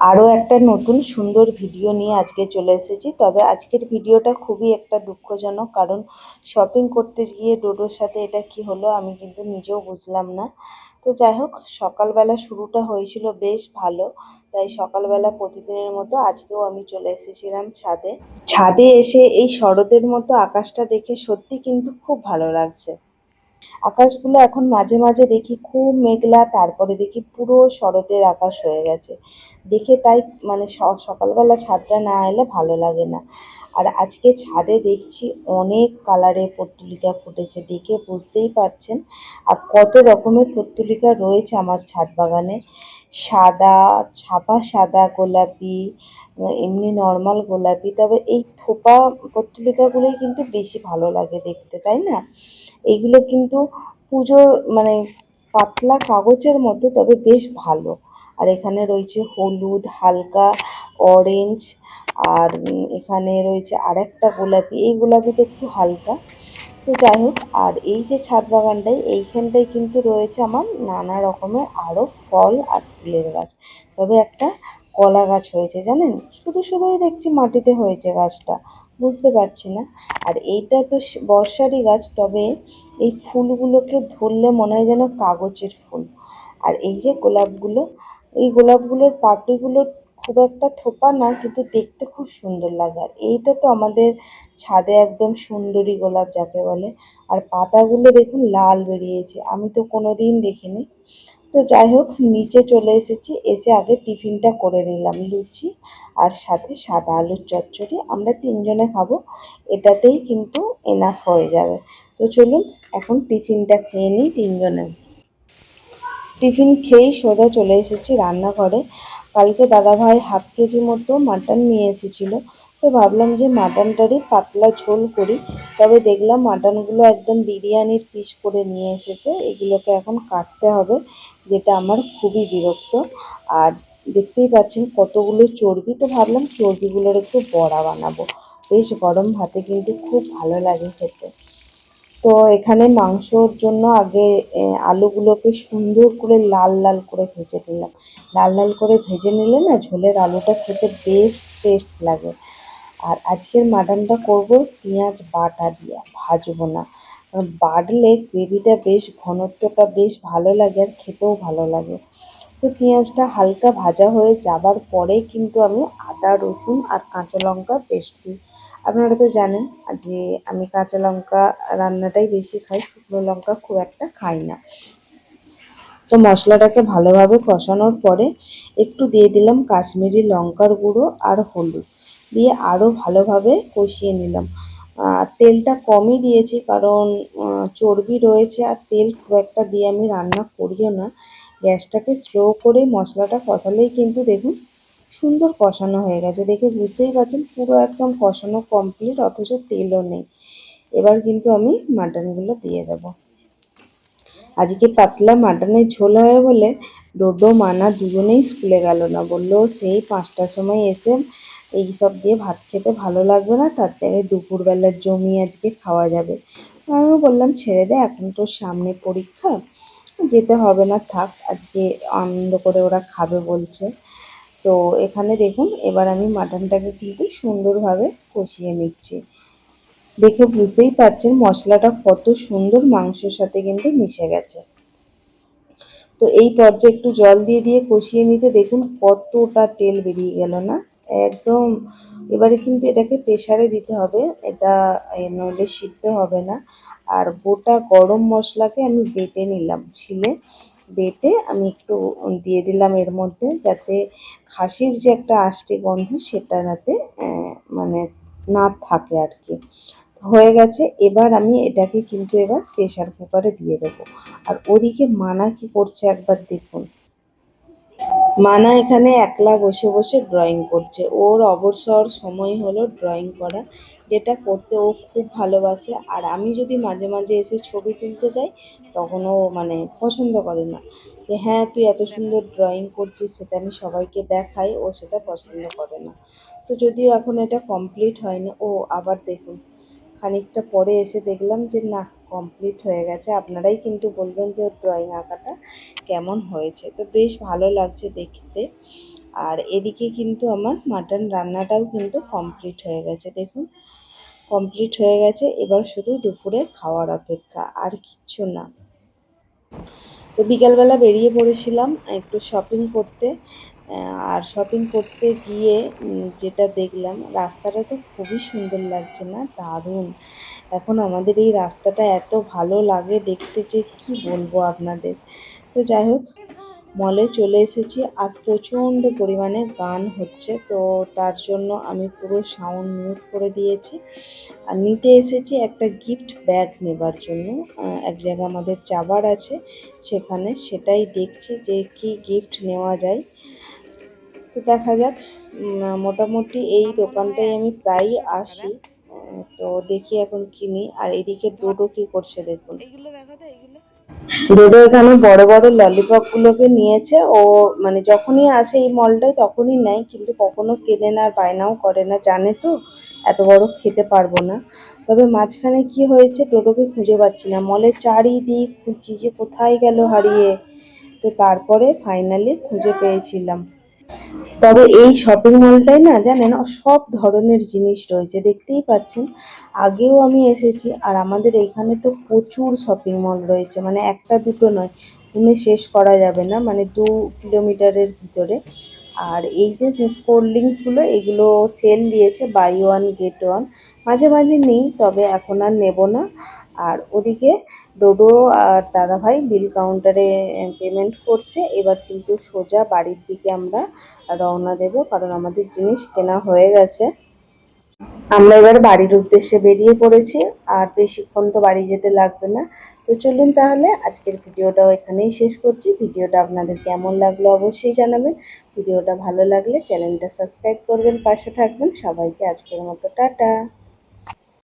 আরও একটা নতুন সুন্দর ভিডিও নিয়ে আজকে চলে এসেছি। তবে আজকের ভিডিওটা খুবই একটা দুঃখজনক, কারণ শপিং করতে গিয়ে ডোডোর সাথে এটা কি হলো আমি কিন্তু নিজেও বুঝলাম না। তো যাই হোক, সকালবেলা শুরুটা হয়েছিল বেশ ভালো, তাই সকালবেলা প্রতিদিনের মতো আজকেও আমি চলে এসেছিলাম ছাদে। ছাদে এসে এই শরতের মতো আকাশটা দেখে সত্যি কিন্তু খুব ভালো লাগছে। আকাশগুলো এখন মাঝে মাঝে দেখি খুব মেঘলা, তারপরে দেখি পুরো শরতের আকাশ হয়ে গেছে। দেখে তাই মানে সকালবেলা ছাদটা না এলে ভালো লাগে না। আর আজকে ছাদে দেখছি অনেক কালারের পর্তুলিকা ফুটেছে, দেখে বুঝতেই পারছেন। আর কত রকমের পর্তুলিকা রয়েছে আমার ছাদ বাগানে। সাদা, ছাপা সাদা গোলাপি, এমনি নর্মাল গোলাপি। তবে এই থোপা পর্তুলিকাগুলোই কিন্তু বেশি ভালো লাগে দেখতে, তাই না? এইগুলো কিন্তু পুজো মানে পাতলা কাগজের মতো, তবে বেশ ভালো। আর এখানে রয়েছে হলুদ, হালকা অরেঞ্জ আর এখানে রয়েছে আরেকটা গোলাপি। এই গোলাপিটা একটু হালকা। তো যাই হোক, আর এই যে ছাদ বাগানটাই এইখানটায় কিন্তু রয়েছে আমার নানা রকমের আরও ফল আর ফুলের গাছ। তবে একটা কলা গাছ হয়েছে, জানেন? শুধু শুধুই দেখছি মাটিতে হয়েছে গাছটা। বুঝতে পারছি না। আর এইটা তো বর্ষারই গাছ, তবে এই ফুলগুলোকে ধরলে মনে হয় যেন কাগজের ফুল। আর এই যে গোলাপগুলো, এই গোলাপগুলোর পাপড়িগুলো খুব একটা থোপা না, কিন্তু দেখতে খুব সুন্দর লাগে। আর এইটা তো আমাদের ছাদে একদম সুন্দরী গোলাপ যাকে বলে। আর পাতাগুলো দেখুন লাল বেরিয়েছে। আমি তো কোনো দিন দেখিনি। তো যাই হোক, নিচে চলে এসেছি। এসে আগে টিফিনটা করে নিলাম লুচি আর সাথে সাদা আলুর চচ্চড়ি। আমরা তিনজনে খাব। এটাতেই কিন্তু এনাফ হয়ে যাবে। তো চলুন, এখন টিফিনটা খেয়ে নিই তিনজনে। টিফিন খেয়েই সোজা চলে এসেছি রান্নাঘরে। কালকে দাদাভাই হাফ কেজি মতো মাটন নিয়ে এসেছিল। তো ভাবলাম যে মাটনটারই পাতলা ঝোল করি। তবে দেখলাম মাটনগুলো একদম বিরিয়ানির পিস করে নিয়ে এসেছে। এগুলোকে এখন কাটতে হবে। যেটা আমার খুবই বিরক্ত। আর দেখতেই পাচ্ছেন কতগুলো চর্বি, তো ভাবলাম চর্বিগুলোর একটু বড়া বানাবো। বেশ গরম ভাতে কিন্তু খুব ভালো লাগে খেতে। তো এখানে মাংসর জন্য আগে আলুগুলোকে সুন্দর করে লাল লাল করে ভেজে নিলাম। লাল লাল করে ভেজে নিলে না ঝোলের আলুটা খেতে বেশ টেস্ট লাগে। আর আজকের মাটনটা করব পেঁয়াজ বাটা দিয়ে, ভাজবো না। বাটলে গ্রেভিটা বেশ, ঘনত্বটা বেশ ভালো লাগে আর খেতেও ভালো লাগে। তো পেঁয়াজটা হালকা ভাজা হয়ে যাবার পরে কিন্তু আমি আদা, রসুন আর কাঁচা লঙ্কা পেস্ট দিই। আপনারা তো জানেন যে আমি কাঁচা লঙ্কা রান্নাটাই বেশি খাই, শুকনো লঙ্কা খুব একটা খাই না। তো মশলাটাকে ভালোভাবে কষানোর পরে একটু দিয়ে দিলাম কাশ্মীরি লঙ্কার গুঁড়ো আর হলুদ। দিয়ে আরও ভালোভাবে কষিয়ে নিলাম। আর তেলটা কমই দিয়েছি কারণ চর্বি রয়েছে আর তেল খুব একটা দিয়ে আমি রান্না করিও না। গ্যাসটাকে স্লো করে মশলাটা কষালেই কিন্তু দেখুন সুন্দর কষানো হয়ে গেছে। দেখে বুঝতেই পারছেন পুরো একদম কষানো কমপ্লিট অথচ তেলও নেই। এবার কিন্তু আমি মাটনগুলো দিয়ে দেবো। আজকে পাতলা মাটনের ঝোল হবে বলে ডোডো মানা দুজনেই স্কুলে গেল না। বলল, সেই পাঁচটার সময় এসে এই সব দিয়ে ভাত খেতে ভালো লাগবে না। তার জায়গায় দুপুরবেলার জমি আজকে খাওয়া যাবে। আমিও বললাম, ছেড়ে দে, এখন তো সামনে পরীক্ষা। যেতে হবে না, থাক, আজকে আনন্দ করে ওরা খাবে বলছে। তো এখানে দেখুন, এবার আমি মাটনটাকে কিন্তু সুন্দরভাবে কষিয়ে নিচ্ছি। দেখে বুঝতেই পারছেন মশলাটা কত সুন্দর মাংসের সাথে কিন্তু মিশে গেছে। তো এই পর্যায়ে একটু জল দিয়ে দিয়ে কষিয়ে নিতে দেখুন কতটা তেল বেরিয়ে গেল না। একদম, এবারে কিন্তু এটাকে প্রেশারে দিতে হবে। এটা নইলে সিদ্ধ হবে না। আর গোটা গরম মশলাকে আমি বেটে নিলাম শিলে। বেটে আমি একটু দিয়ে দিলাম এর মধ্যে, যাতে খাসির যে একটা আষ্টে গন্ধ সেটা যাতে মানে না থাকে আর কি। হয়ে গেছে, এবার আমি এটাকে কিন্তু এবার প্রেসার কুকারে দিয়ে দেবো। আর ওদিকে মানা কি করছে একবার দেখুন। মানা এখানে একলা বসে বসে ড্রয়িং করছে। ওর অবসর সময় হলো ড্রয়িং করা, যেটা করতে ও খুব ভালোবাসে। আর আমি যদি মাঝে মাঝে এসে ছবি তুলতে যাই, তখন ও মানে পছন্দ করে না। যে হ্যাঁ তুই এত সুন্দর ড্রয়িং করছিস, সেটা আমি সবাইকে দেখাই, ও সেটা পছন্দ করে না। তো যদিও এখন এটা কমপ্লিট হয়নি, ও আবার দেখুন। খানিকটা পরে এসে দেখলাম যে না কমপ্লিট হয়ে গেছে। আপনারাই কিন্তু বলবেন যে, ওর ড্রয়িং আঁকাটা কেমন হয়েছে? তো বেশ ভালো লাগছে দেখতে। আর এদিকে কিন্তু আমার মাটন রান্নাটাও কিন্তু কমপ্লিট হয়ে গেছে। দেখুন কমপ্লিট হয়ে গেছে। এবার শুধু দুপুরে খাওয়ার অপেক্ষা, আর কিচ্ছু না। তো বিকালবেলা বেরিয়ে পড়েছিলাম একটু শপিং করতে। আর শপিং করতে গিয়ে যেটা দেখলাম, রাস্তাটা তো খুবই সুন্দর লাগছে না? দারুণ। এখন আমাদের এই রাস্তাটা এত ভালো লাগে দেখতে যে কি বলব আপনাদের। তো যাই হোক মলে চলে এসেছি আর প্রচণ্ড পরিমাণে গান হচ্ছে। তো তার জন্য আমি পুরো সাউন্ড মিউট করে দিয়েছি। আর নিতে এসেছি একটা গিফট ব্যাগ নেবার জন্য। এক জায়গায় আমাদের যাবার আছে, সেখানে সেটাই দেখছি যে কি গিফট নেওয়া যায়। তো দেখা যাক। মোটামুটি এই দোকানটায় আমি প্রায়ই আসি। তো দেখি এখন কিনি আর এদিকে ডোডো কি করছে দেখুন। ডোডো এখানে বড় বড় ললিপপ গুলোকে নিয়েছে। ও মানে যখনই আসে এই মলটায় তখনই নেয় কিন্তু কখনো কেনে না আর বায়নাও করে না। জানে তো? এত বড় খেতে পারব না। তবে মাঝখানে কি হয়েছে ডোডোকে খুঁজে পাচ্ছি না। মলের চারিদিক খুঁজছি যে কোথায় গেল হারিয়ে। তো তারপরে ফাইনালি খুঁজে পেয়েছিলাম। তবে এই শপিং মলটায় না জানেন, সব ধরনের জিনিস রয়েছে। দেখতেই পাচ্ছেন, আগেও আমি এসেছি, আর আমাদের এখানে তো প্রচুর শপিং মল রয়েছে। মানে একটা দুটো নয় গুনে শেষ করা যাবে না মানে দু কিলোমিটারের ভিতরে। আর এই যে কোল্ড ড্রিঙ্কসগুলো এগুলো সেল দিয়েছে বাই ওয়ান গেট ওয়ান মাঝে মাঝে নেই, তবে এখন আর নেব না। আর ওদিকে ডোডো আর দাদাভাই বিল কাউন্টারে পেমেন্ট করছে। এবার কিন্তু সোজা বাড়ির দিকে আমরা রওনা দেব, কারণ আমাদের জিনিস কেনা হয়ে গেছে। আমরা এবার বাড়ির উদ্দেশ্যে বেরিয়ে পড়েছি, আর বেশিক্ষণ তো বাড়ি যেতে লাগবে না। তো চলুন তাহলে আজকের ভিডিওটাও এখানেই শেষ করছি। ভিডিওটা আপনাদের কেমন লাগল অবশ্যই জানাবেন। ভিডিওটা ভালো লাগলে চ্যানেলটা সাবস্ক্রাইব করবেন, পাশে থাকবেন। সবাইকে আজকের মতো টাটা।